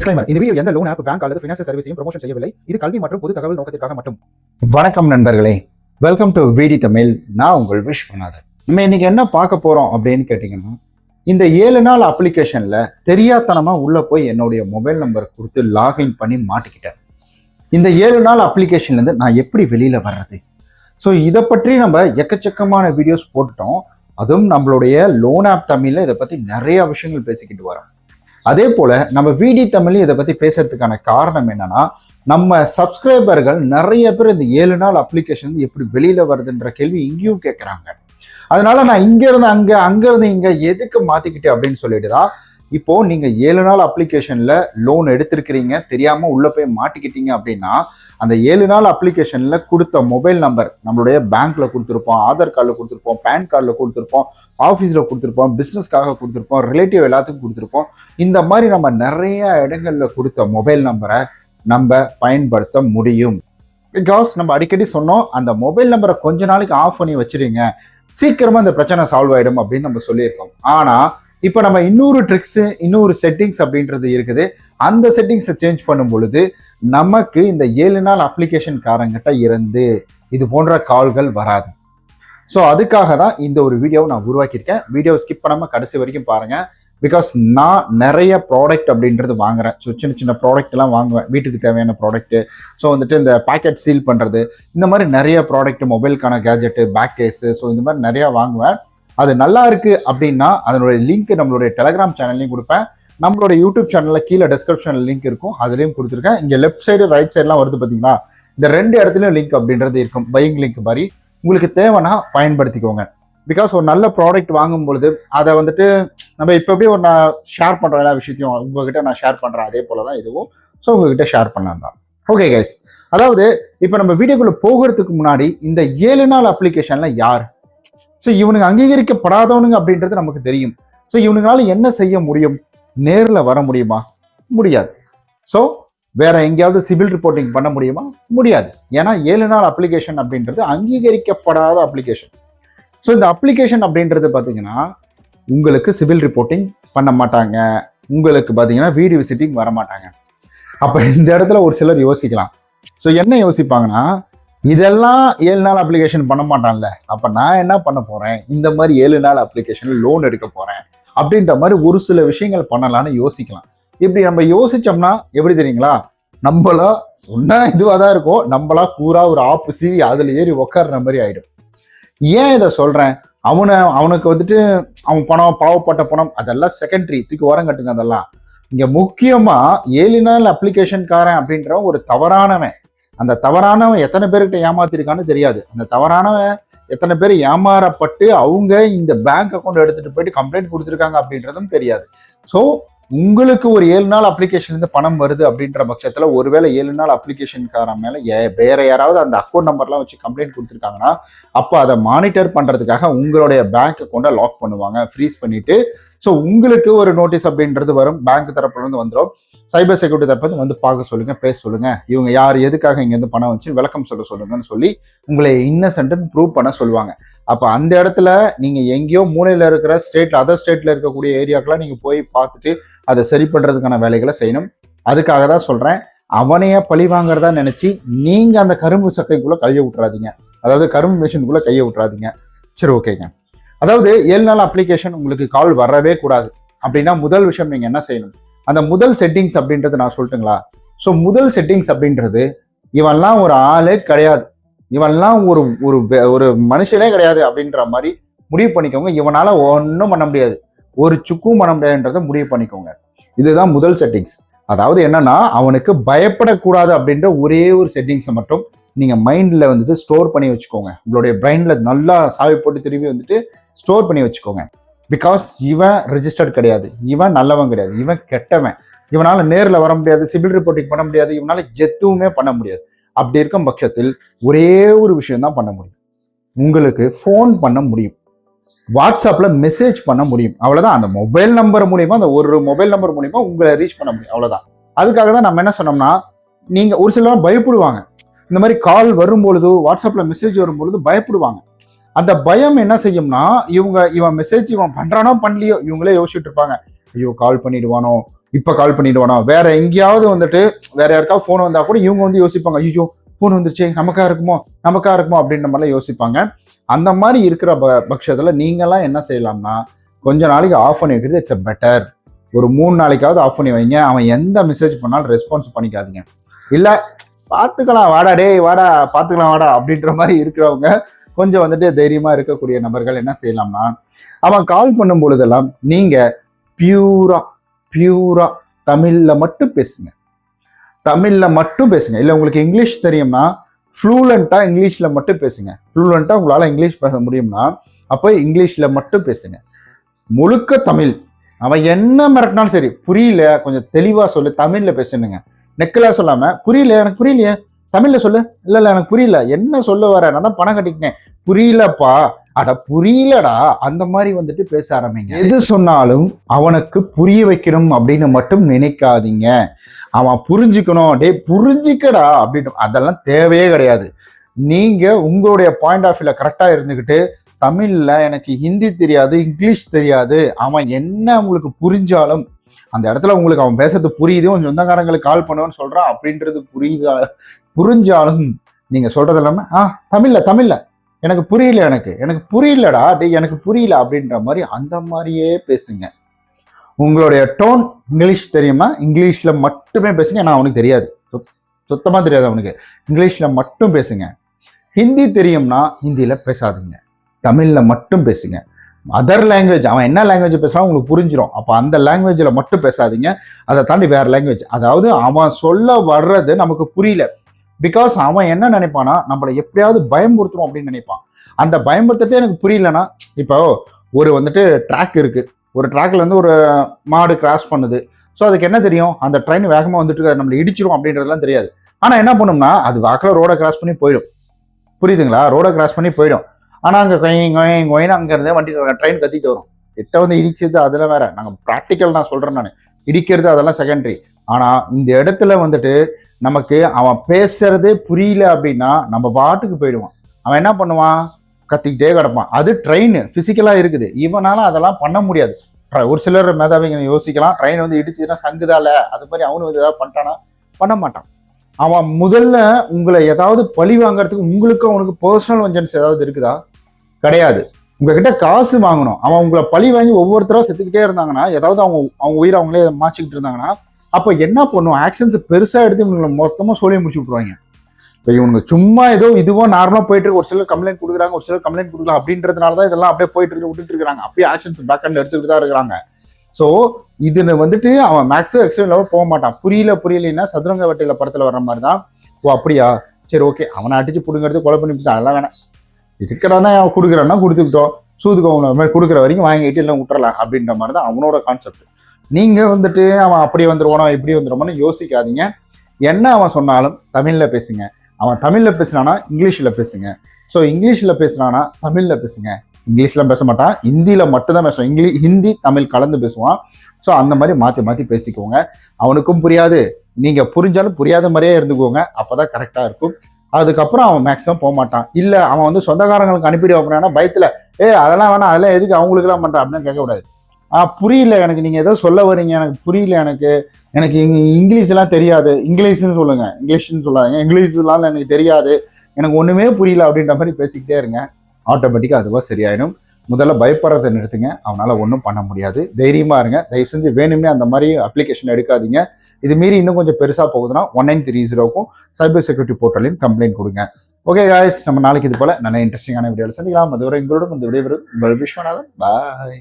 Disclaimer இந்த video எந்த loan app bank அல்லது ஃபினான்ஷியல் சர்வீஸையும் ப்ரொமோஷன் செய்யவில்லை. இது கல்வி மற்றும் பொது தகவல் நோக்கத்திற்காக மட்டும். வணக்கம் நண்பர்களே. வெல்கம் டு விடி தமிழ். நான் உங்கள் விஷ் பண்ணாதர் நம்ம இன்னைக்கு என்ன பார்க்க போறோம் அப்படின்னு கேட்டிங்கன்னா இந்த ஏழு நாள் அப்ளிகேஷன்ல தெரியாத்தனமா உள்ள போய் என்னுடைய மொபைல் நம்பர் கொடுத்து லாகின் பண்ணி மாட்டிக்கிட்டேன். இந்த ஏழு நாள் அப்ளிகேஷன்லேருந்து நான் எப்படி வெளியில வர்றது? ஸோ இதை பற்றி நம்ம எக்கச்சக்கமான வீடியோஸ் போட்டுட்டோம். அதுவும் நம்மளுடைய லோன் ஆப் தமிழ்ல இதை பத்தி நிறைய விஷயங்கள் பேசிக்கிட்டு வரோம். அதே போல நம்ம விடி தமிழ் இதை பத்தி பேசுறதுக்கான காரணம் என்னன்னா நம்ம சப்ஸ்கிரைபர்கள் நிறைய பேர் இந்த ஏழு நாள் அப்ளிகேஷன் எப்படி வெளியில வருதுன்ற கேள்வி இங்கேயும் கேட்குறாங்க அதனால நான் இங்க இருந்து அங்க அங்க இருந்து இங்க எதுக்கு மாத்திக்கிட்டேன் அப்படின்னு சொல்லிட்டு தான் இப்போ நீங்க ஏழு நாள் அப்ளிகேஷன்ல லோன் எடுத்திருக்கிறீங்க தெரியாம உள்ள போய் மாட்டிக்கிட்டீங்க அப்படின்னா அந்த ஏழு நாள் அப்ளிகேஷன்ல கொடுத்த மொபைல் நம்பர் நம்மளுடைய பேங்க்ல கொடுத்துருப்போம் ஆதார் கார்டில் கொடுத்துருப்போம் பேன் கார்டில் கொடுத்துருப்போம் ஆஃபீஸில் கொடுத்துருப்போம் பிஸ்னஸ்க்காக கொடுத்துருப்போம் ரிலேட்டிவ் எல்லாத்துக்கும் கொடுத்துருப்போம். இந்த மாதிரி நம்ம நிறைய இடங்கள்ல கொடுத்த மொபைல் நம்பரை நம்ம பயன்படுத்த முடியும். பிகாஸ் நம்ம அடிக்கடி சொன்னோம் அந்த மொபைல் நம்பரை கொஞ்ச நாளைக்கு ஆஃப் பண்ணி வச்சிருங்க. சீக்கிரமா இந்த பிரச்சனை சால்வ் ஆயிடும் அப்படின்னு நம்ம சொல்லியிருக்கோம். ஆனா இப்போ நம்ம இன்னொரு ட்ரிக்ஸு இன்னொரு செட்டிங்ஸ் அப்படின்றது இருக்குது. அந்த செட்டிங்ஸை சேஞ்ச் பண்ணும் பொழுது நமக்கு இந்த ஏழு நாள் அப்ளிகேஷன் காரங்கிட்ட இருந்து இது போன்ற கால்கள் வராது. ஸோ அதுக்காக தான் இந்த ஒரு வீடியோவை நான் உருவாக்கியிருக்கேன். வீடியோ ஸ்கிப் பண்ணாமல் கடைசி வரைக்கும் பாருங்கள் பிகாஸ் நான் நிறைய ப்ராடக்ட் அப்படின்றது வாங்குறேன். ஸோ சின்ன சின்ன ப்ராடக்ட்லாம் வாங்குவேன். வீட்டுக்கு தேவையான ப்ராடக்ட்டு ஸோ வந்துட்டு இந்த பேக்கெட் சீல் பண்ணுறது இந்த மாதிரி நிறைய ப்ராடக்ட் மொபைலுக்கான கேஜெட்டு பேக் கேஸு ஸோ இந்த மாதிரி நிறையா வாங்குவேன். அது நல்லா இருக்கு அப்படின்னா அதனுடைய லிங்க் நம்மளுடைய டெலகிராம் சேனல்லையும் கொடுப்பேன். நம்மளோட யூடியூப் சேனலில் கீழே டிஸ்கிரிப்ஷனில் லிங்க் இருக்கும். அதுலேயும் கொடுத்துருக்கேன். இங்கே லெஃப்ட் சைடு ரைட் சைட்லாம் வருது பார்த்தீங்களா இந்த ரெண்டு இடத்துலையும் லிங்க் அப்படின்றது இருக்கும். பையிங் லிங்க் மாதிரி. உங்களுக்கு தேவைன்னா பயன்படுத்திக்கோங்க. பிகாஸ் ஒரு நல்ல ப்ராடக்ட் வாங்கும் பொழுது அதை வந்துட்டு நம்ம இப்போ எப்படி ஒரு நான் ஷேர் பண்ணுற எல்லா விஷயத்தையும் உங்ககிட்ட நான் ஷேர் பண்ணுறேன் அதே போல தான் இதுவும். ஸோ உங்ககிட்ட ஷேர் பண்ணலாம் தான். ஓகே கைஸ் அதாவது இப்போ நம்ம வீடியோக்குள்ள போகிறதுக்கு முன்னாடி இந்த ஏழு நாள் அப்ளிகேஷன்ல யார்? ஸோ இவனுங்க அங்கீகரிக்கப்படாதவனுங்க அப்படின்றது நமக்கு தெரியும். ஸோ இவனுங்களால என்ன செய்ய முடியும்? நேரில் வர முடியுமா? முடியாது. ஸோ வேற எங்கேயாவது சிவில் ரிப்போர்ட்டிங் பண்ண முடியுமா? முடியாது. ஏன்னா ஏழு நாள் அப்ளிகேஷன் அப்படின்றது அங்கீகரிக்கப்படாத அப்ளிகேஷன் ஸோ இந்த அப்ளிகேஷன் அப்படின்றது பார்த்தீங்கன்னா உங்களுக்கு சிவில் ரிப்போர்ட்டிங் பண்ண மாட்டாங்க. உங்களுக்கு பார்த்தீங்கன்னா வீடியோ விசிட்டிங் வர மாட்டாங்க அப்போ இந்த இடத்துல ஒரு சிலர் யோசிக்கலாம். ஸோ என்ன யோசிப்பாங்கன்னா இதெல்லாம் ஏழு நாள் அப்ளிகேஷன் பண்ண மாட்டான்ல. அப்போ நான் என்ன பண்ண போகிறேன் இந்த மாதிரி ஏழு நாள் அப்ளிகேஷனில் லோன் எடுக்க போகிறேன் அப்படின்ற மாதிரி ஒரு சில விஷயங்கள் பண்ணலாம்னு யோசிக்கலாம். இப்படி நம்ம யோசிச்சோம்னா எப்படி தெரியுங்களா? நம்மளா சொன்னா இதுவாக தான் இருக்கும். நம்மளா பூரா ஒரு ஆப்பு சீவி அதில் ஏறி உக்காடுற மாதிரி ஆயிடும். ஏன் இதை சொல்றேன்? அவனை அவனுக்கு வந்துட்டு அவன் பணம் பாவப்பட்ட பணம் அதெல்லாம் செகண்டரி தூக்கி ஓரம் கட்டுங்க அதெல்லாம். இங்க முக்கியமா ஏழு நாள் அப்ளிகேஷன்காரன் அப்படின்ற ஒரு தவறானவன். அந்த தவறானவன் எத்தனை பேர்கிட்ட ஏமாத்திருக்கான்னு தெரியாது. அந்த தவறானவன் எத்தனை பேர் ஏமாறப்பட்டு அவங்க இந்த பேங்க் அக்கௌண்ட் எடுத்துட்டு போயிட்டு கம்ப்ளைண்ட் கொடுத்துருக்காங்க அப்படின்றதும் தெரியாது. ஸோ உங்களுக்கு ஒரு ஏழு நாள் அப்ளிகேஷன் இருந்து பணம் வருது அப்படின்ற பட்சத்தில் ஒருவேளை ஏழு நாள் அப்ளிகேஷன்காரன் மேல வேற யாராவது அந்த அக்கௌண்ட் நம்பர்லாம் வச்சு கம்ப்ளைண்ட் கொடுத்துருக்காங்கன்னா அப்போ அதை மானிட்டர் பண்றதுக்காக உங்களுடைய பேங்க் அக்கௌண்ட்டை லாக் பண்ணுவாங்க ஃப்ரீஸ் பண்ணிட்டு ஸோ உங்களுக்கு ஒரு நோட்டீஸ் அப்படின்றது வரும். பேங்க் தரப்புலேருந்து வந்துடும் சைபர் செக்யூரிட்டி தரப்பு வந்து பார்க்க சொல்லுங்க பேச சொல்லுங்க. இவங்க யார் எதுக்காக இங்கேருந்து பணம் வச்சு விளக்கம் சொல்ல சொல்லுங்கன்னு சொல்லி உங்களை இன்னசென்ட்னு ப்ரூவ் பண்ண சொல்லுவாங்க. அப்போ அந்த இடத்துல நீங்கள் எங்கேயோ மூலையில் இருக்கிற ஸ்டேட் அதர் ஸ்டேட்டில் இருக்கக்கூடிய ஏரியாக்கெல்லாம் நீங்கள் போய் பார்த்துட்டு அதை சரி பண்ணுறதுக்கான வேலைகளை செய்யணும். அதுக்காக தான் சொல்கிறேன் அவனையே பழி வாங்குறதா நினச்சி நீங்கள் அந்த கரும்பு சக்கைக்குள்ளே கையை விட்றாதீங்க அதாவது கரும்பு மிஷினுக்குள்ளே கையை விட்றாதீங்க சரி ஓகேங்க அதாவது ஏழு நாள் அப்ளிகேஷன் உங்களுக்கு கால் வரவே கூடாது. அப்படின்னா முதல் விஷயம் நீங்கள் என்ன செய்யணும்? அந்த முதல் செட்டிங்ஸ் அப்படின்றது நான் சொல்லட்டுங்களா? ஸோ முதல் செட்டிங்ஸ் அப்படின்றது இவன்லாம் ஒரு ஆளே கிடையாது. இவன்லாம் ஒரு ஒரு ஒரு மனுஷனே கிடையாது அப்படின்ற மாதிரி முடிவு பண்ணிக்கோங்க. இவனால் ஒன்றும் பண்ண முடியாது. ஒரு சுக்கும் பண்ண முடியாதுன்றதை முடிவு பண்ணிக்கோங்க. இதுதான் முதல் செட்டிங்ஸ் அதாவது என்னன்னா அவனுக்கு பயப்படக்கூடாது அப்படின்ற ஒரே ஒரு செட்டிங்ஸை மட்டும் நீங்கள் மைண்டில் வந்துட்டு ஸ்டோர் பண்ணி வச்சுக்கோங்க. உங்களுடைய பிரெயினில் நல்லா சாவி போட்டு திரும்பி வந்துட்டு ஸ்டோர் பண்ணி வச்சுக்கோங்க. பிகாஸ் இவன் ரிஜிஸ்டர்ட் கிடையாது. இவன் நல்லவன் கிடையாது. இவன் கெட்டவன். இவனால் நேரில் வர முடியாது சிவில் ரிப்போர்ட்டிங் பண்ண முடியாது இவனால் எதுவுமே பண்ண முடியாது. அப்படி இருக்கும் பட்சத்தில் ஒரே ஒரு விஷயம்தான் பண்ண முடியும். உங்களுக்கு ஃபோன் பண்ண முடியும். வாட்ஸ்அப்பில் மெசேஜ் பண்ண முடியும். அவ்வளோதான் அந்த மொபைல் நம்பர் மூலிமா அந்த ஒரு மொபைல் நம்பர் மூலிமா உங்களை ரீச் பண்ண முடியும். அவ்வளோதான் அதுக்காக தான் நம்ம என்ன சொன்னோம்னா நீங்கள் ஒரு சிலர் பயப்படுவாங்க. இந்த மாதிரி கால் வரும்பொழுது வாட்ஸ்அப்பில் மெசேஜ் வரும்பொழுது பயப்படுவாங்க. அந்த பயம் என்ன செய்யும்னா இவங்க இவன் மெசேஜ் இவன் பண்றானோ பண்ணலையோ இவங்களே யோசிச்சுட்டு இருப்பாங்க. ஐயோ கால் பண்ணிடுவானோ? இப்போ கால் பண்ணிடுவானோ? வேற எங்கேயாவது வந்துட்டு வேற யாருக்காவது ஃபோன் வந்தா கூட இவங்க வந்து யோசிப்பாங்க ஐயோ ஃபோன் வந்துருச்சு நமக்கா இருக்குமோ நமக்கா இருக்குமோ அப்படின்ற மாதிரிலாம் யோசிப்பாங்க. அந்த மாதிரி இருக்கிற ப பட்சத்தில் நீங்களாம் என்ன செய்யலாம்னா கொஞ்ச நாளைக்கு ஆஃப் பண்ணி வைக்கிறது இட்ஸ் பெட்டர் ஒரு மூணு நாளைக்காவது ஆஃப் பண்ணி வைங்க. அவன் எந்த மெசேஜ் பண்ணாலும் ரெஸ்பான்ஸ் பண்ணிக்காதீங்க. இல்லை பார்த்துக்கலாம் வாடா டேய் வாடா பார்த்துக்கலாம் வாடா அப்படின்ற மாதிரி இருக்கிறவங்க கொஞ்சம் வந்துட்டு தைரியமாக இருக்கக்கூடிய நபர்கள் என்ன செய்யலாம்னா அவன் கால் பண்ணும் பொழுதெல்லாம் நீங்கள் பியூரா பியூரா தமிழில் மட்டும் பேசுங்க. தமிழில் மட்டும் பேசுங்க. இல்லை உங்களுக்கு இங்கிலீஷ் தெரியும்னா ஃப்ளூலண்ட்டாக இங்கிலீஷில் மட்டும் பேசுங்க. ஃப்ளூலண்ட்டாக உங்களால் இங்கிலீஷ் பேச முடியும்னா அப்போ இங்கிலீஷில் மட்டும் பேசுங்க. முழுக்க தமிழ். அவன் என்ன மிரட்டினாலும் சரி புரியல கொஞ்சம் தெளிவாக சொல்லு தமிழில் பேசணுங்க நெக்கலாக சொல்லாமல் புரியல எனக்கு புரியலையே. தமிழில் சொல்லு. இல்லை இல்லை எனக்கு புரியல. என்ன சொல்ல வர? நான் பணம் கட்டிக்கிட்டேன். புரியலப்பா. அட புரியலடா. அந்த மாதிரி வந்துட்டு பேச ஆரம்பிங்க. எது சொன்னாலும் அவனுக்கு புரிய வைக்கணும் அப்படின்னு மட்டும் நினைக்காதீங்க. அவன் புரிஞ்சுக்கணும். டேய் புரிஞ்சுக்கடா அப்படின்னு. அதெல்லாம் தேவையே கிடையாது. நீங்க உங்களுடைய பாயிண்ட் ஆஃப் வியூல கரெக்டா இருந்துக்கிட்டு தமிழ்ல எனக்கு ஹிந்தி தெரியாது இங்கிலீஷ் தெரியாது அவன் என்ன உங்களுக்கு புரிஞ்சாலும் அந்த இடத்துல உங்களுக்கு அவன் பேசுறது புரியுது உன் சொந்தக்காரங்களுக்கு கால் பண்ணுவேன்னு சொல்றான் அப்படின்றது புரியுதா? புரிஞ்சாலும் நீங்க சொல்றது எல்லாமே ஆ தமிழ்ல தமிழ்ல. எனக்கு புரியல எனக்கு. எனக்கு புரியலடா டே எனக்கு புரியல. அப்படின்ற மாதிரி அந்த மாதிரியே பேசுங்க. உங்களுடைய டோன் இங்கிலீஷ் தெரியுமா? இங்கிலீஷில் மட்டுமே பேசுங்க நான் அவனுக்கு தெரியாது. சுத்தமாக தெரியாது அவனுக்கு. இங்கிலீஷில் மட்டும் பேசுங்க. ஹிந்தி தெரியும்னா ஹிந்தியில் பேசாதீங்க. தமிழில் மட்டும் பேசுங்க. அதர் லாங்குவேஜ் அவன் என்ன லாங்குவேஜ் பேசுகிறான் உங்களுக்கு புரிஞ்சிடும் அப்போ அந்த லாங்குவேஜில் மட்டும் பேசாதீங்க. அதை தாண்டி வேறு லாங்குவேஜ் அதாவது அவன் சொல்ல வர்றது நமக்கு புரியல. பிகாஸ் அவன் என்ன நினைப்பானா நம்மளை எப்படியாவது பயமுறுத்துறோம் அப்படின்னு நினைப்பான். அந்த பயமுறுத்ததே எனக்கு புரியலனா இப்போ ஒரு வந்துட்டு ட்ராக் இருக்குது ஒரு ட்ராக்ல வந்து ஒரு மாடு கிராஸ் பண்ணுது. ஸோ அதுக்கு என்ன தெரியும்? அந்த ட்ரெயின் வேகமாக வந்துட்டு இருக்காது. நம்மளை இடிச்சிரும் அப்படின்றதுலாம் தெரியாது. ஆனால் என்ன பண்ணும்னா அது வாக்கில் ரோடை கிராஸ் பண்ணி போயிடும். புரியுதுங்களா? ரோடை கிராஸ் பண்ணி போயிடும். ஆனால் அங்கே கொயின் கொயின் கொயின் அங்கே இருந்தே வண்டி ட்ரெயின் கத்திட்டு வரும். கிட்ட வந்து இடிச்சது அதெல்லாம் வேற. நாங்கள் ப்ராக்டிக்கல் நான் சொல்கிறேன் நான். இடிக்கிறது அதெல்லாம் செகண்டரி ஆனால் இந்த இடத்துல வந்துட்டு நமக்கு அவன் பேசுறதே புரியல அப்படின்னா நம்ம பாட்டுக்கு போயிடுவான். அவன் என்ன பண்ணுவான்? கத்திக்கிட்டே கிடப்பான். அது ட்ரெயின் ஃபிசிக்கலாக இருக்குது. இவனால அதெல்லாம் பண்ண முடியாது. ஒரு சிலர் மேதாவிங்க யோசிக்கலாம். ட்ரெயின் வந்து இடிச்சுன்னா சங்குதால அது மாதிரி அவனு வந்து ஏதாவது பண்ணிட்டானா பண்ண மாட்டான். அவன் முதல்ல உங்களை ஏதாவது பழி வாங்குறதுக்கு உங்களுக்கு அவனுக்கு பர்சனல் வெஞ்சன்ஸ் ஏதாவது இருக்குதா? கிடையாது. உங்ககிட்ட காசு வாங்கணும். அவன் உங்களை பழி வாங்கி ஒவ்வொருத்தரும் செத்துக்கிட்டே இருந்தாங்கன்னா ஏதாவது அவங்க அவங்க உயிரை அவங்களே மாச்சிக்கிட்டு இருந்தாங்கன்னா அப்போ என்ன பண்ணும்? ஆக்ஷன்ஸ் பெருசாக எடுத்து இவங்களை மொத்தமாக சொல்லி முடிச்சு விட்ருவாங்க இப்போ இவனுங்க சும்மா ஏதோ இதுவோ நார்மலாக போயிட்டு இருக்கு. ஒரு சிலர் கம்ப்ளைண்ட் கொடுக்குறாங்க ஒரு சிலர் கம்ப்ளைண்ட் கொடுக்கலாம் அப்படின்றதுனால தான் இதெல்லாம் அப்படியே போயிட்டு இருக்கு விட்டுட்டு இருக்காங்க. அப்படியே ஆக்ஷன்ஸ் பேக் ஹண்ட்ல எடுத்துக்கிட்டு தான் இருக்கிறாங்க. ஸோ இதுன்னு வந்துட்டு அவன் மேக்ஸிமம் எக்ஸ்ட்ரீம் லெவல் போக மாட்டான். புரியல புரியலன்னா சதுரங்க வட்டையில படத்தில் வர்ற மாதிரி தான். ஓ அப்படியா? சரி ஓகே அவனை அடிச்சு பிடுங்கிறது கொலை பண்ணி அதெல்லாம் வேணாம். இருக்கிறானா அவன் கொடுக்குறான்னா கொடுத்துக்கிட்டோம். சூதுக்கு அவனை மாதிரி கொடுக்குற வரைக்கும் வாங்கிட்டு இல்லை விட்டுறலாம் அப்படின்ற மாதிரி தான் அவனோட கான்செப்ட் நீங்கள் வந்துட்டு அவன் அப்படி வந்துடுவானா இப்படி வந்துருவானோ யோசிக்காதீங்க. என்ன அவன் சொன்னாலும் தமிழில் பேசுங்க. அவன் தமிழில் பேசுனானா இங்கிலீஷில் பேசுங்க. ஸோ இங்கிலீஷில் பேசுனானா தமிழில் பேசுங்க. இங்கிலீஷ்லாம் பேச மாட்டான் ஹிந்தியில் மட்டும்தான் பேசுவான். இங்கிலீஷ் ஹிந்தி தமிழ் கலந்து பேசுவான். ஸோ அந்த மாதிரி மாற்றி மாற்றி பேசிக்கோங்க. அவனுக்கும் புரியாது. நீங்கள் புரிஞ்சாலும் புரியாத மாதிரியே இருந்துக்கோங்க. அப்போ தான் கரெக்டாக இருக்கும். அதுக்கப்புறம் அவன் மேக்ஸிமம் போக மாட்டான். இல்லை அவன் வந்து சொந்தக்காரங்களுக்கு அனுப்பிடு அப்படின்னா பயத்தில் ஏ அதெல்லாம் வேணாம் அதெல்லாம் எதுக்கு அவங்களுக்குலாம் பண்ணுறான் அப்படின்னு கேட்கக்கூடாது ஆ புரியல எனக்கு நீங்கள் ஏதோ சொல்ல வரீங்க எனக்கு புரியல எனக்கு. எனக்கு இங்கிலீஷ்லாம் தெரியாது. இங்கிலீஷ்னு சொல்லுங்க இங்கிலீஷ்னு சொல்லாதீங்க. இங்கிலீஷ்லாம் எனக்கு தெரியாது. எனக்கு ஒன்றுமே புரியல அப்படின்ற மாதிரி பேசிக்கிட்டே இருங்க. ஆட்டோமேட்டிக்காக அதுவாக சரியாயிடும். முதல்ல பயப்படுறதை நிறுத்துங்க. அவனால் ஒன்றும் பண்ண முடியாது. தைரியமாக இருங்க. தயவு செஞ்சு வேணும்னே அந்த மாதிரி அப்ளிகேஷன் எடுக்காதீங்க. இது மீறி இன்னும் கொஞ்சம் பெருசாக போகுதுன்னா ஒன் நைன் த்ரீ ஜீரோக்கும் சைபர் செக்யூரிட்டி போர்ட்டலையும் கம்ப்ளைண்ட் கொடுங்க. ஓகே காய்ஸ் நம்ம நாளைக்கு இது போல நல்ல இன்ட்ரெஸ்டிங்கான வீடியோவில் சந்திக்கலாம். அதுவரை எங்களோட இந்த விடைபெறும் உங்கள் விஸ்வநாதன். பாய்